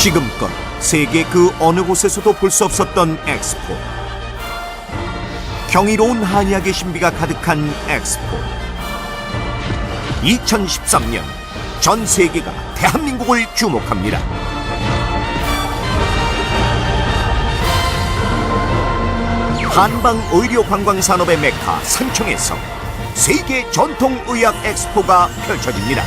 지금껏 세계 그 어느 곳에서도 볼 수 없었던 엑스포. 경이로운 한의학의 신비가 가득한 엑스포. 2013년 전 세계가 대한민국을 주목합니다. 한방 의료 관광 산업의 메카 산청에서 세계 전통 의학 엑스포가 펼쳐집니다.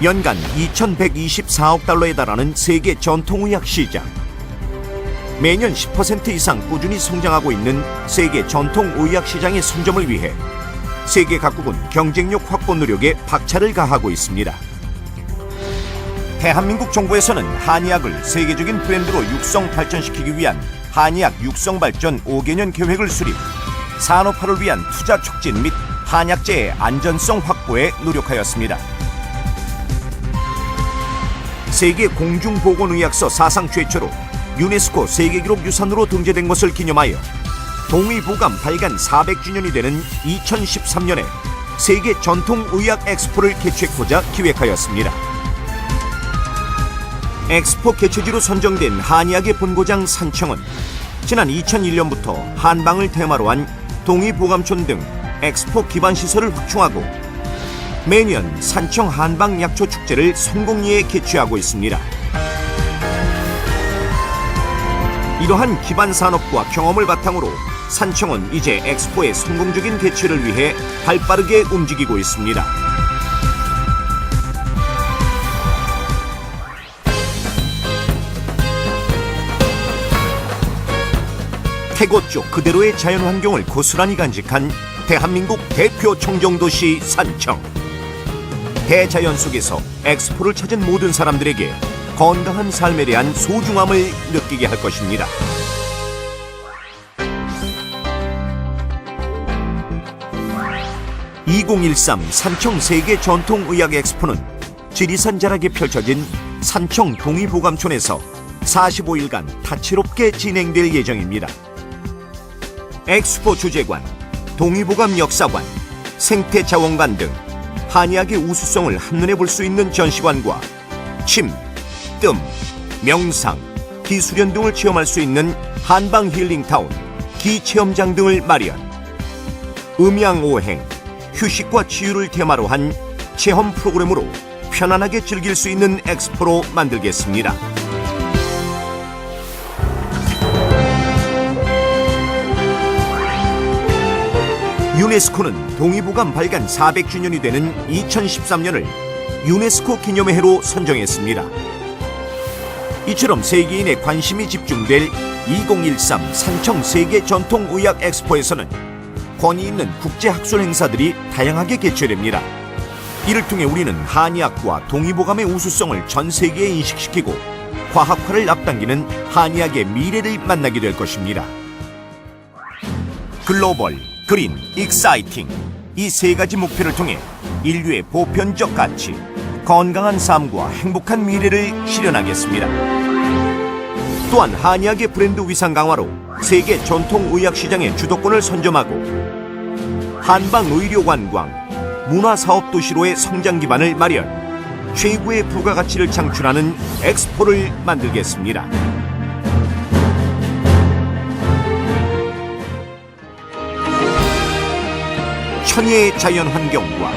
연간 2,124억 달러에 달하는 세계 전통의학 시장. 매년 10% 이상 꾸준히 성장하고 있는 세계 전통의학 시장의 선점을 위해 세계 각국은 경쟁력 확보 노력에 박차를 가하고 있습니다. 대한민국 정부에서는 한의학을 세계적인 브랜드로 육성 발전시키기 위한 한의학 육성 발전 5개년 계획을 수립, 산업화를 위한 투자 촉진 및 한약재의 안전성 확보에 노력하였습니다. 세계 공중보건의학서 사상 최초로 유네스코 세계기록 유산으로 등재된 것을 기념하여 동의보감 발간 400주년이 되는 2013년에 세계 전통의학 엑스포를 개최하고자 기획하였습니다. 엑스포 개최지로 선정된 한의학의 본고장 산청은 지난 2001년부터 한방을 테마로 한 동의보감촌 등 엑스포 기반 시설을 확충하고 매년 산청 한방 약초 축제를 성공리에 개최하고 있습니다. 이러한 기반 산업과 경험을 바탕으로 산청은 이제 엑스포의 성공적인 개최를 위해 발빠르게 움직이고 있습니다. 태고 쪽 그대로의 자연 환경을 고스란히 간직한 대한민국 대표 청정도시 산청. 대자연 속에서 엑스포를 찾은 모든 사람들에게 건강한 삶에 대한 소중함을 느끼게 할 것입니다. (2013) 산청 세계 전통의학 엑스포는 지리산 자락에 펼쳐진 산청 동의보감촌에서 45일간 다채롭게 진행될 예정입니다. 엑스포 주재관, 동의보감 역사관, 생태자원관 등 한의학의 우수성을 한눈에 볼 수 있는 전시관과 침, 뜸, 명상, 기수련 등을 체험할 수 있는 한방 힐링타운, 기체험장 등을 마련. 음양오행, 휴식과 치유를 테마로 한 체험 프로그램으로 편안하게 즐길 수 있는 엑스포로 만들겠습니다. 유네스코는 동의보감 발간 400주년이 되는 2013년을 유네스코 기념해로 선정했습니다. 이처럼 세계인의 관심이 집중될 2013 산청 세계 전통 의학 엑스포에서는 권위 있는 국제 학술 행사들이 다양하게 개최됩니다. 이를 통해 우리는 한의학과 동의보감의 우수성을 전 세계에 인식시키고 과학화를 앞당기는 한의학의 미래를 만나게 될 것입니다. 글로벌, 그린, 익사이팅 이 세 가지 목표를 통해 인류의 보편적 가치, 건강한 삶과 행복한 미래를 실현하겠습니다. 또한 한의학의 브랜드 위상 강화로 세계 전통 의학 시장의 주도권을 선점하고 한방 의료 관광, 문화 사업 도시로의 성장 기반을 마련, 최고의 부가가치를 창출하는 엑스포를 만들겠습니다. 천혜의 자연 환경과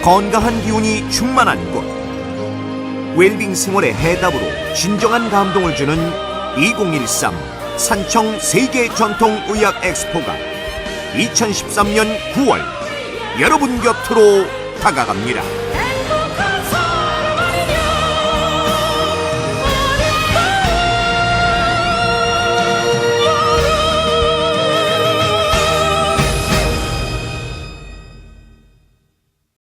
건강한 기운이 충만한 곳. 웰빙 생활의 해답으로 진정한 감동을 주는 2013 산청 세계 전통 의학 엑스포가 2013년 9월 여러분 곁으로 다가갑니다.